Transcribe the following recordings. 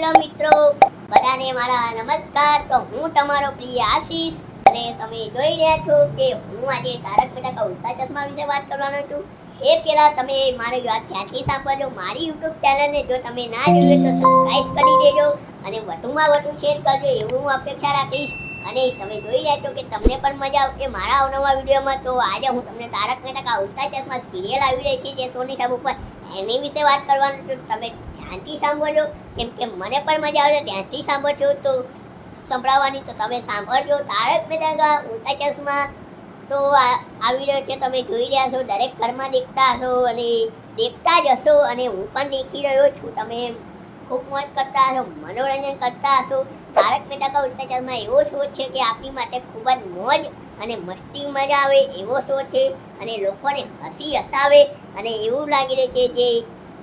Hello મિત્રો. બધાને મારા નમસ્કાર. તો હું તમારો પ્રિય આશીષ. અને તમે જોઈ રહ્યા છો કે હું આજે તારક મહેતા ઉલ્ટા ચશ્મા વિશે વાત કરવાનો છું. એ પહેલા તમે મારી વાત ધ્યાનથી સાંભળજો. મારી યુટ્યુબ ચેનલને જો તમે ના જોઈએ તો સબસ્ક્રાઈબ કરી દેજો અને વધુમાં વધુ શેર કરજો. એવું હું અપેક્ષા રાખીશ. અને તમે જોઈ રહ્યા છો કે તમને પણ મજા આવશે મારા અવનવા વિડીયોમાં. તો આજે હું તમને તારક મહેતા કા ઉલ્ટા ચશ્મા સિરિયલ આવી રહી છે જે સોની સાહેબ ઉપર એની વિશે વાત કરવાનું છે. તમે ધ્યાનથી સાંભળજો. કેમ કે મને પણ મજા આવે ધ્યાનથી સાંભળજો તો સંભળાવવાની તો તમે સાંભળજો. તારક મહેતા કા ઉલ્ટા ચશ્મા સો આવી રહ્યો છે, તમે જોઈ રહ્યા છો, દરેક ઘરમાં દેખતા હશો અને દેખતા જ હશો અને હું પણ દેખી રહ્યો છું. તમે ખૂબ મોજ કરતા હશો, મનોરંજન કરતા હશો. તારક મહેતા કા ઉલ્ટા ચશ્મા એવો શો છે કે આપણી માટે ખૂબ જ મોજ અને મસ્તી મજા આવે એવો શો છે અને લોકોને હસી હસાવે અને એવું લાગી રહ્યું છે જે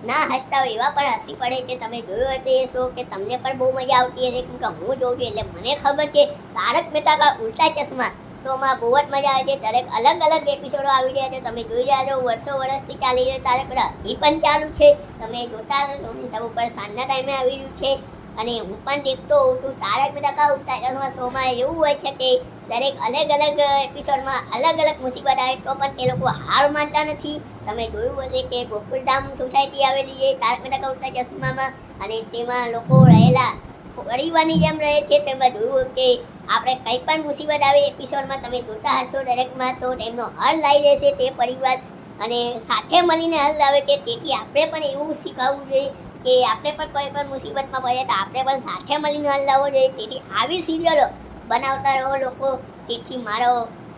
ના હસતા હોય એવા પણ હસી પડે છે. તમે જોયો હશે એ શો કે તમને પણ બહુ મજા આવતી હશે. કેમ કે હું જોઉં છું એટલે મને ખબર છે. તારક મહેતા કા ઉલ્ટા ચશ્મા શોમાં બહુ જ મજા આવે છે. દરેક અલગ અલગ એપિસોડો આવી રહ્યા છે. તમે જોઈ રહ્યા છો, વર્ષો વર્ષથી ચાલી રહ્યો તારક. મહેતા હજી પણ ચાલુ છે. તમે જોતા હશો, સોની ઉપર સાંજના ટાઈમે આવી રહ્યું છે. અને હું પણ હોઉં છું તારક મહેતા કા ઉલ્ટા ચશ્મા શોમાં એવું હોય છે કે દરેક અલગ અલગ એપિસોડમાં અલગ અલગ મુસીબત આવે તો પણ તે લોકો હાર માનતા નથી. તમે જોયું હશે કે ગોકુલધામ સોસાયટી આવેલી છે તારક મહેતા કા ઉલ્ટા ચશ્મામાં. અને તેમાં લોકો રહેલા પરિવારની જેમ રહે છે તેમાં જોયું કે આપણે કંઈ પણ મુસીબત આવે એપિસોડમાં તમે જોતા હશો દરેકમાં, તો તેમનો હલ લાવી દેશે તે પરિવાર. અને સાથે મળીને હલ લાવે છે તેથી આપણે પણ એવું શીખવવું જોઈએ. કે આપણે પણ કોઈ પણ મુસીબતમાં પડીએ તો આપણે પણ સાથે મળીને હલ લાવવો જોઈએ. તેથી આવી સિરિયલો બનાવતા રહો લોકો. તેથી મારો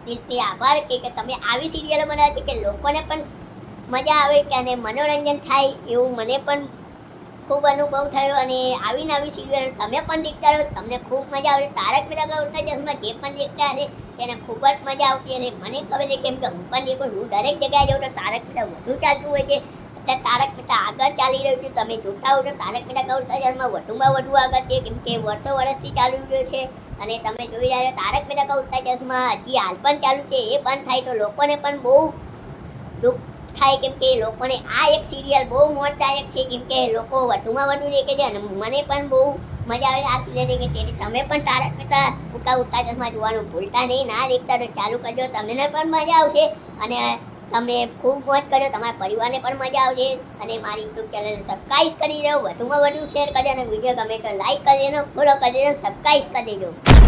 દિલથી આભાર કે કે તમે આવી સિરિયલો બનાવી કે લોકોને પણ મજા આવે કે અને મનોરંજન થાય એવું મને પણ ખૂબ અનુભવ થયો. અને આવી સિરિયલ તમે પણ દેખતા રહો. તમને ખૂબ મજા આવે તારક મહેતા કા ઉલ્ટા ચશ્મા જે પણ દેખતા હશે તેને ખૂબ જ મજા આવતી અને મને ખબર છે કેમ કે હું પણ દેખું હું દરેક જગ્યાએ જાઉં તો તારક મહેતા વધુ ચાલતું હોય છે. અત્યારે તારક મહેતા આગળ ચાલી રહ્યું છે. તમે જોતા હો તો તારક મહેતા કા ઉલ્ટા ચશ્મા વધુમાં વધુ આગળ છે. કેમ કે વર્ષો વર્ષથી ચાલુ રહ્યો છે. અને તમે જોઈ રહ્યા તારક મહેતા કા ઉલ્ટા ચશ્મા હજી હાલ પણ ચાલુ છે. એ બંધ થાય તો લોકોને પણ બહુ દુઃખ થાય. કેમ કે લોકોને આ એક સિરિયલ બહુ મોટદાયક છે. કેમ કે લોકો વધુમાં વધુ દેખે છે. અને મને પણ બહુ મજા આવે આ સિરિયલ દેખે છે. તમે પણ તારક મહેતા ઉકા ચશ્મા જોવાનું ભૂલતા નહીં. ના દેખતા તો ચાલુ કરજો. તમને પણ મજા આવશે. અને તમે ખૂબ મોજ કર્યો, તમારા પરિવારને પણ મજા આવશે અને મારી યુટ્યુબ ચેનલને સબસ્ક્રાઈબ કરી દો વધુમાં વધુ શેર કરજો અને વીડિયો ગમે તો લાઈક કરી દેજો ફોલો કરી દેજો સબસ્ક્રાઈબ કરી દેજો.